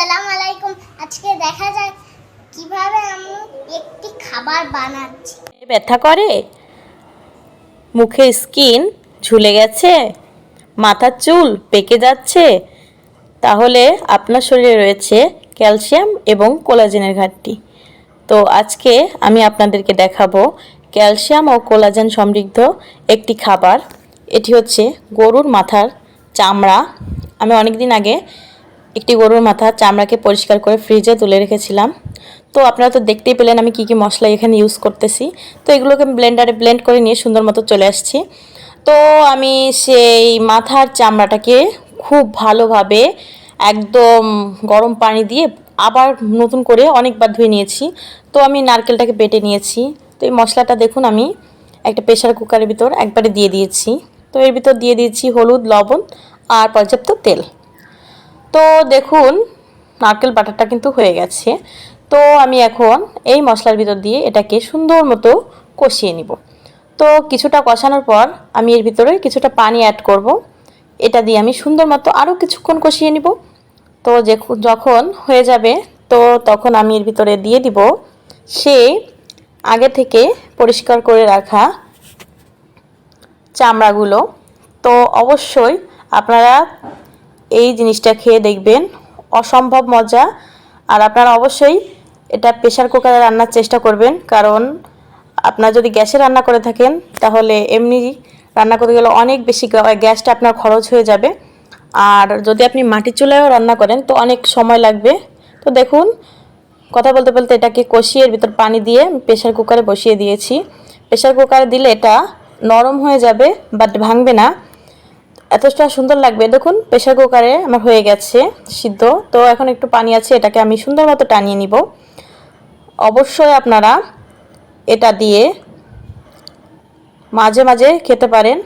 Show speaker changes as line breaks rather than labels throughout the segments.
আসসালামু আলাইকুম। আজকে দেখা যাক কীভাবে আমি একটি খাবার বানাচ্ছি।
ব্যথা করে? মুখে স্কিন ঝুলে গেছে, মাথার চুল পেকে যাচ্ছে, তাহলে আপনার শরীরে রয়েছে ক্যালসিয়াম এবং কোলাজেনের ঘাটতি। তো আজকে আমি আপনাদেরকে দেখাবো ক্যালসিয়াম ও কোলাজেন সমৃদ্ধ একটি খাবার। এটি হচ্ছে গরুর মাথার চামড়া। আমি অনেক দিন আগে একটি গরুর মাথার চামড়াকে পরিষ্কার করে ফ্রিজে তুলে রেখেছিলাম। তো আপনারা তো দেখতেই পেলেন আমি কি কি মশলা এখানে ইউজ করতেছি। তো এগুলোকে ব্লেন্ডারে ব্লেন্ড করে নিয়ে সুন্দর মতো চলে আসছি। তো আমি সেই মাথার চামড়াটাকে খুব ভালোভাবে একদম গরম পানি দিয়ে আবার নতুন করে অনেকবার ধুয়ে নিয়েছি। তো আমি নারকেলটাকে বেটে নিয়েছি। তো এই মশলাটা দেখুন আমি একটা প্রেশার কুকারের ভিতর একবারে দিয়ে দিয়েছি। তো এর ভিতর দিয়ে দিয়েছি হলুদ, লবণ আর পর্যাপ্ত তেল। তো দেখুন, নারকেল বাটারটা কিন্তু হয়ে গেছে। তো আমি এখন এই মশলার ভিতর দিয়ে এটাকে সুন্দর মতো কষিয়ে নিব। তো কিছুটা কষানোর পর আমি এর ভিতরে কিছুটা পানি অ্যাড করব। এটা দিয়ে আমি সুন্দর মতো আরও কিছুক্ষণ কষিয়ে নিব। তো যখন হয়ে যাবে, তো তখন আমি এর ভিতরে দিয়ে দিব সে আগে থেকে পরিষ্কার করে রাখা চামড়াগুলো। তো অবশ্যই আপনারা এই জিনিসটা খেয়ে দেখবেন। অসম্ভব মজা। আর আপনারা অবশ্যই এটা প্রেশার কুকারে রান্নার চেষ্টা করবেন। কারণ আপনার যদি গ্যাসে রান্না করে থাকেন, তাহলে এমনি রান্না করতে গেলে অনেক বেশি গ্যাসটা আপনার খরচ হয়ে যাবে। আর যদি আপনি মাটির চুলায়ও রান্না করেন, তো অনেক সময় লাগবে। তো দেখুন, কথা বলতে বলতে এটাকে কষিয়ে এর ভিতর পানি দিয়ে প্রেশার কুকারে বসিয়ে দিয়েছি। প্রেশার কুকারে দিলে এটা নরম হয়ে যাবে, বাট ভাঙবে না। এতটা সুন্দর লাগবে। দেখুন প্রেশার কুকারে আমার হয়ে গেছে সিদ্ধ। তো এখন একটু পানি আছে, এটাকে আমি সুন্দর মতো টানিয়ে নিব। অবশ্যই আপনারা এটা দিয়ে মাঝে মাঝে খেতে পারেন।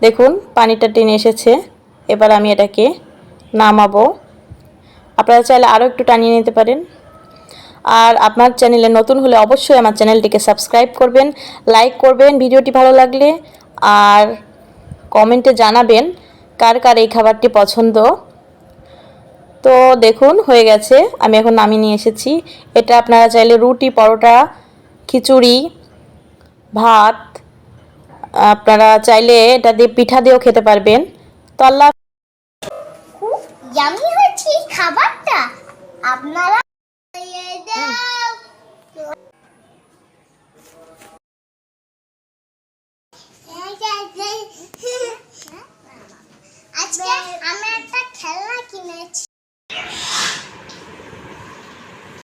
দেখুন, পানিটা টেনে এসেছে। এবার আমি এটাকে নামাবো। আপনারা চাইলে আরও একটু টানিয়ে নিতে পারেন। আর আপনার চ্যানেলে নতুন হলে অবশ্যই আমার চ্যানেলটিকে সাবস্ক্রাইব করবেন, লাইক করবেন, ভিডিওটি ভালো লাগলে। আর কমেন্টে জানাবেন কার কার এই খাবারটি পছন্দ। তো দেখুন, হয়ে গেছে। আমি এখন নামিয়ে নিয়ে এসেছি। এটা আপনারা চাইলে রুটি, পরোটা, খিচুড়ি, ভাত, আপনারা চাইলে এটা দিয়ে পিঠা দিয়েও খেতে পারবেন। তো আল্লাহ
খাবারটা। আপনারা আজকে আমি